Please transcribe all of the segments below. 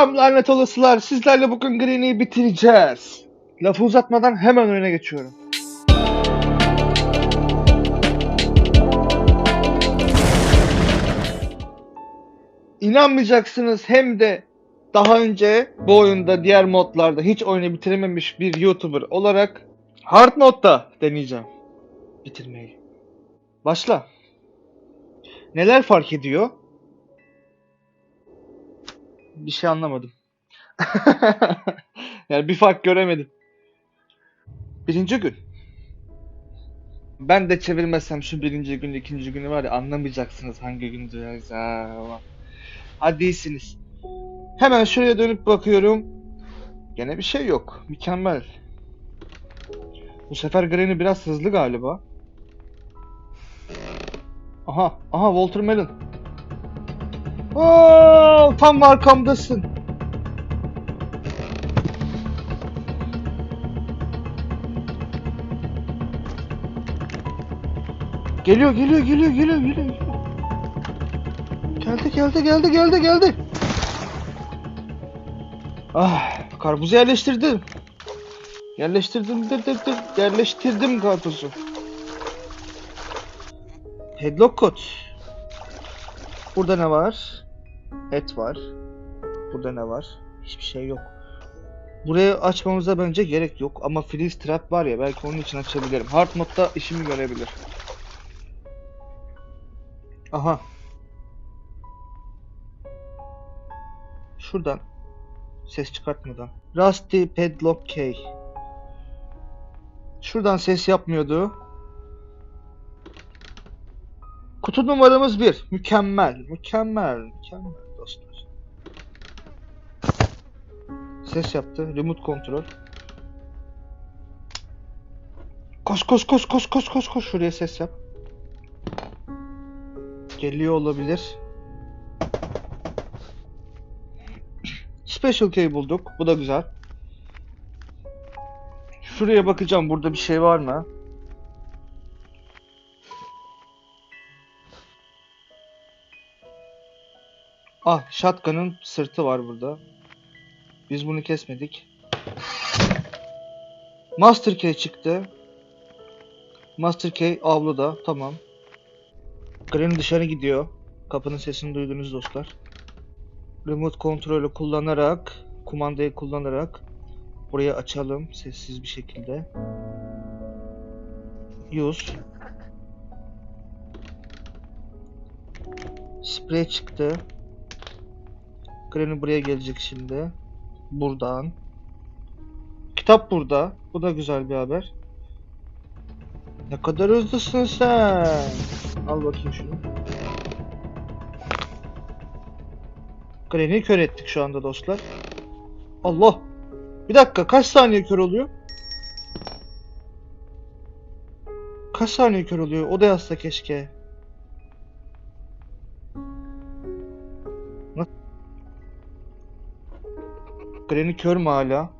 Selam lanet olasılar. Sizlerle bugün Green'i bitireceğiz. Lafı uzatmadan hemen önüne geçiyorum. İnanmayacaksınız hem de daha önce bu oyunda diğer modlarda hiç oyunu bitirememiş bir YouTuber olarak Hard Mode'da deneyeceğim bitirmeyi. Başla. Neler fark ediyor? Bir şey anlamadım. yani bir fark göremedim. Birinci gün. Ben de çevirmezsem şu birinci gün, ikinci günü var ya anlamayacaksınız hangi gün duyarız. Hadi iyisiniz. Hemen şuraya dönüp bakıyorum. Gene bir şey yok. Mükemmel. Bu sefer Granny biraz hızlı galiba. Aha, aha Walter Melon. Oo, tam arkamdasın. Geliyor, geliyor, geliyor, geliyor, geliyor. Geldi, geldi, geldi, geldi, geldi. Ah, karpuzu yerleştirdim. Yerleştirdim, dır dır dır. Yerleştirdim karpuzu. Headlock kod. Burada ne var? Et var. Burada ne var? Hiçbir şey yok. Burayı açmamıza bence gerek yok ama freeze trap var ya belki onun için açabilirim. Hard modda işimi görebilir. Aha. Şuradan ses çıkartmadan. Rusty Padlock Key. Şuradan ses yapmıyordu. Kutu numaramız 1. Mükemmel. Mükemmel. Mükemmel dostlar. Ses yaptı. Remote kontrol. Koş koş koş koş koş koş koş şuraya ses yap. Geliyor olabilir. Special key bulduk. Bu da güzel. Şuraya bakacağım. Burada bir şey var mı? Ah, shotgun'ın sırtı var burada. Biz bunu kesmedik. Master key çıktı. Master key avluda. Tamam. Granny dışarı gidiyor. Kapının sesini duydunuz dostlar. Remote kontrolü kullanarak, kumandayı kullanarak burayı açalım sessiz bir şekilde. Use. Sprey çıktı. Granny buraya gelecek şimdi. Buradan. Kitap burada. Bu da güzel bir haber. Ne kadar hızlısın sen. Al bakayım şunu. Granny'i kör ettik şu anda dostlar. Allah. Bir dakika kaç saniye kör oluyor? Kaç saniye kör oluyor? O da yazsa keşke. Granny kör mü hala?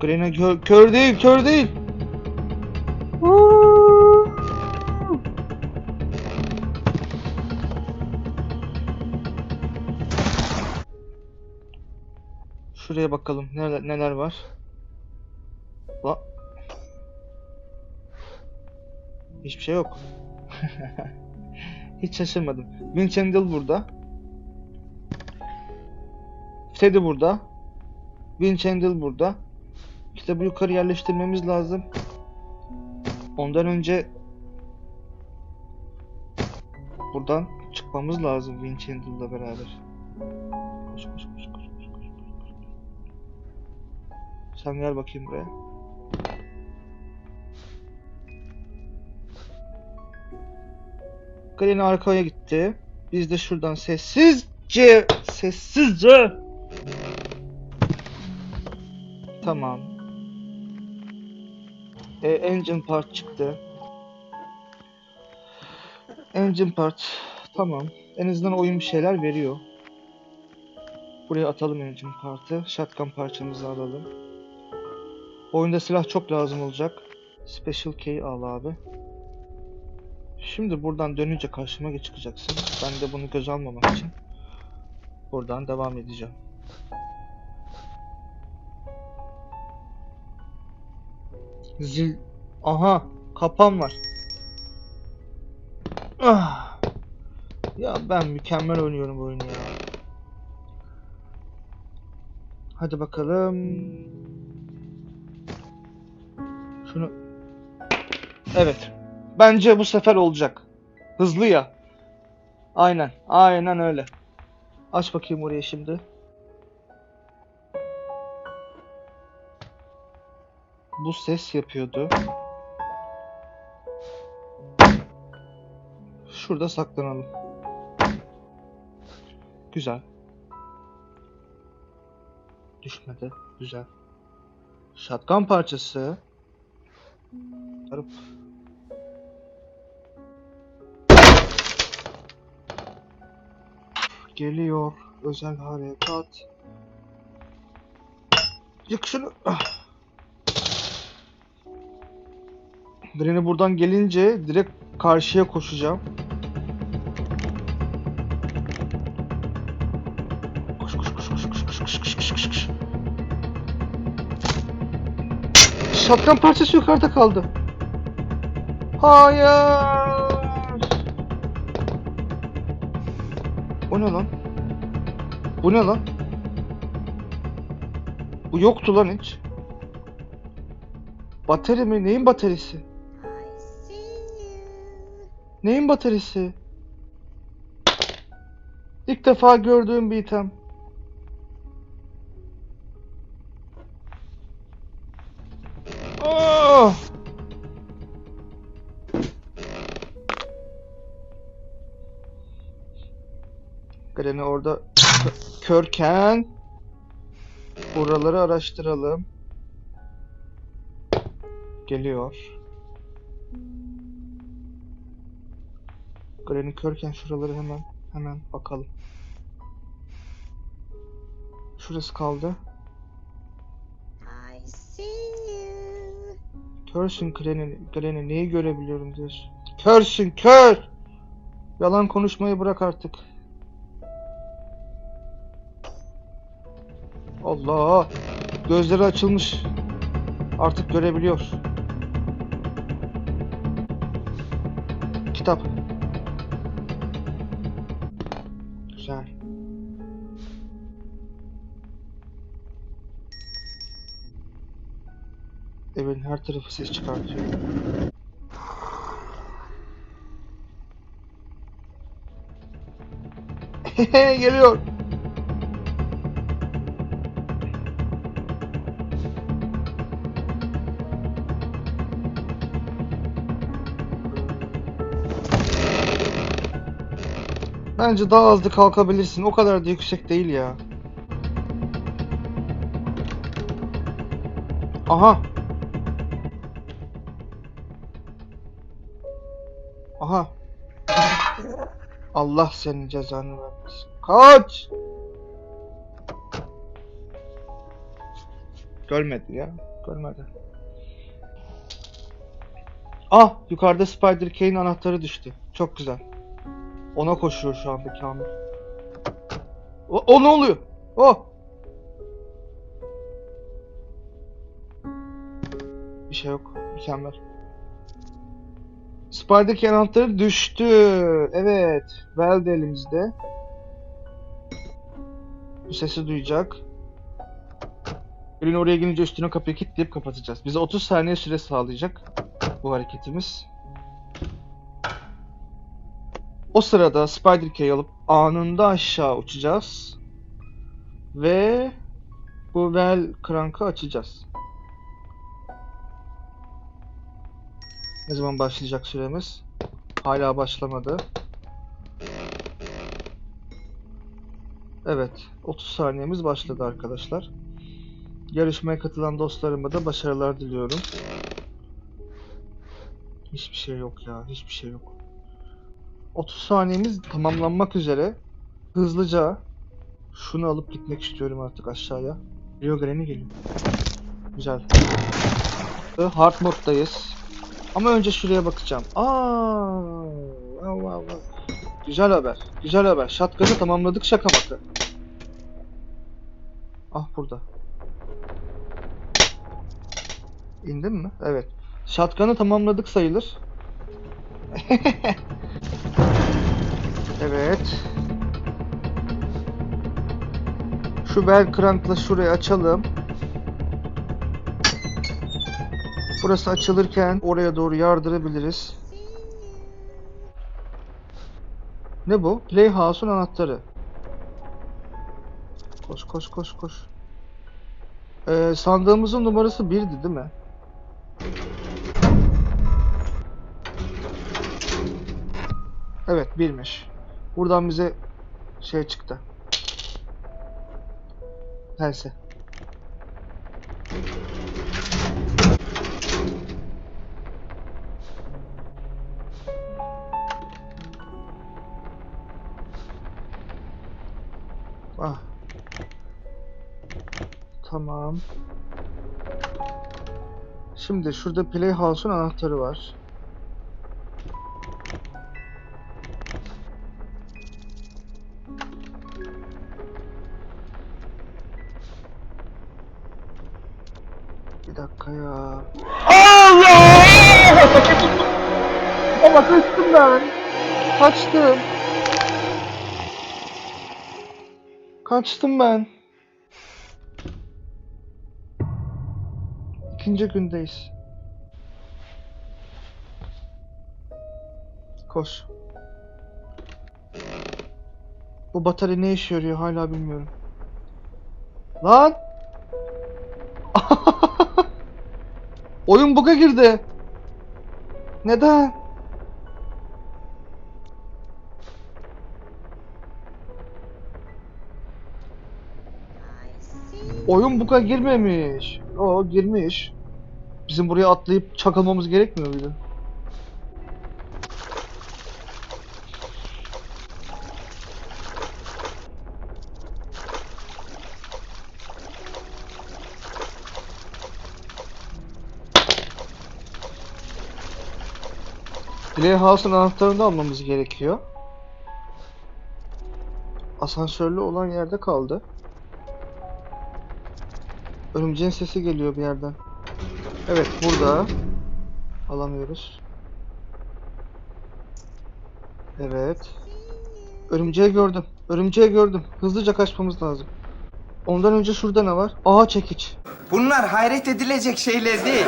Granny kör, kör değil, kör değil. Şuraya bakalım neler neler var. La. Hiçbir şey yok. Hiç şaşırmadım. Winchandle burada. Teddy burada. Winchandle burada. Kitabı yukarı yerleştirmemiz lazım. Ondan önce buradan çıkmamız lazım Winchandle'la beraber. Koş koş koş koş koş koş. koş. Sen gel bakayım buraya. Granny arkaya gitti. Biz de şuradan sessizce sessizce Tamam. E, engine part çıktı. Engine part. Tamam. En azından oyun bir şeyler veriyor. Buraya atalım engine part'ı. Shotgun parçamızı alalım. Oyunda silah çok lazım olacak. Special key al abi. Şimdi buradan dönünce karşıma çıkacaksın. Ben de bunu göz almamak için Buradan devam edeceğim. Zil... Aha! Kapan var. Ah! Ya ben mükemmel oynuyorum bu oyunu ya. Hadi bakalım. Şunu... Evet. Bence bu sefer olacak. Hızlı ya. Aynen. Aynen öyle. Aç bakayım oraya şimdi. Bu ses yapıyordu. Şurada saklanalım. Güzel. Düşmedi. Güzel. Şatkan parçası. Tarıp. Geliyor. Özel harekat. Yık şunu. Ah. Dreni buradan gelince direkt karşıya koşacağım. Koş koş koş koş koş koş koş koş koş koş koş. Şapkan parçası yukarıda kaldı. Hayır. O ne lan? Bu ne lan? Bu yoktu lan hiç. Bateri mi? Neyin bataryası? Neyin bataryası? İlk defa gördüğüm bir item. Oh! Granny orada kö- körken buraları araştıralım. Geliyor. Granny körken şuraları hemen hemen bakalım. Şurası kaldı. I see you. Körsün Granny, Granny neyi görebiliyorum diyorsun. Körsün kör! Yalan konuşmayı bırak artık. Allah! Gözleri açılmış. Artık görebiliyor. Kitap. Evin her tarafı ses çıkartıyor. Geliyor. Bence daha hızlı kalkabilirsin. O kadar da yüksek değil ya. Aha. Aha. Allah senin cezanı vermesin. Kaç! Görmedi ya. Görmedi. Ah! Yukarıda Spider Kane anahtarı düştü. Çok güzel. Ona koşuyor şu anda Kamil. O, o ne oluyor? O! Bir şey yok. Mükemmel. Spider anahtarı düştü. Evet. Vel de elimizde. Bu sesi duyacak. Ürün oraya gelince üstüne kapıyı kilitleyip kapatacağız. Bize 30 saniye süre sağlayacak bu hareketimiz. O sırada Spider Key'i alıp anında aşağı uçacağız. Ve bu Vel krankı açacağız. Ne zaman başlayacak süremiz? Hala başlamadı. Evet, 30 saniyemiz başladı arkadaşlar. Yarışmaya katılan dostlarıma da başarılar diliyorum. Hiçbir şey yok ya, hiçbir şey yok. 30 saniyemiz tamamlanmak üzere. Hızlıca şunu alıp gitmek istiyorum artık aşağıya. Rio Granny geliyor. Güzel. Hard moddayız. Ama önce şuraya bakacağım. Aa, wow, wow. Güzel haber. Güzel haber. Shotgun'ı tamamladık şaka maka. Ah burada. İndin mi? Evet. Shotgun'ı tamamladık sayılır. evet. Şu bel krankla şurayı açalım. Burası açılırken oraya doğru yardırabiliriz. Ne bu? Playhouse'un anahtarı. Koş koş koş koş. Ee, sandığımızın numarası 1'di değil mi? Evet birmiş. Buradan bize şey çıktı. Neyse. Ah. Tamam. Şimdi şurada Playhouse'un anahtarı var. Bir dakika ya. Allah! Ama kaçtım ben. Kaçtım. Kaçtım ben. İkinci gündeyiz. Koş. Bu batarya ne işe yarıyor hala bilmiyorum. Lan! Oyun bug'a girdi. Neden? Oyun bug'a girmemiş. O girmiş. Bizim buraya atlayıp çakılmamız gerekmiyor muydu? Playhouse'un anahtarını da almamız gerekiyor. Asansörlü olan yerde kaldı. Örümceğin sesi geliyor bir yerden. Evet burada. Alamıyoruz. Evet. Örümceği gördüm. Örümceği gördüm. Hızlıca kaçmamız lazım. Ondan önce şurada ne var? Aha çekiç. Bunlar hayret edilecek şeyler değil.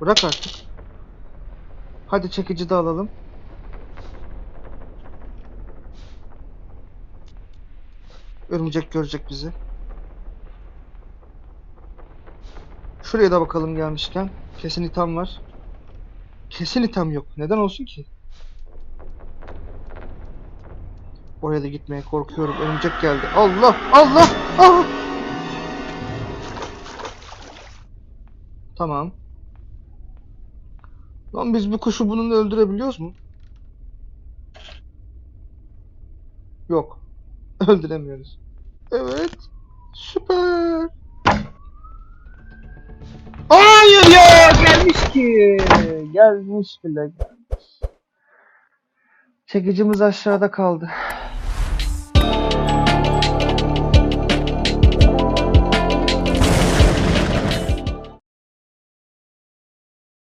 Bırak artık. Hadi çekici de alalım. Örümcek görecek bizi. Şuraya da bakalım gelmişken. Kesin item var. Kesin item yok. Neden olsun ki? Oraya da gitmeye korkuyorum. Örümcek geldi. Allah! Allah! Ah! Tamam. Lan biz bu kuşu bununla öldürebiliyoruz mu? Yok. Öldüremiyoruz. Evet. Süper. Hayır ya gelmiş ki. Gelmiş bile gelmiş. Çekicimiz aşağıda kaldı.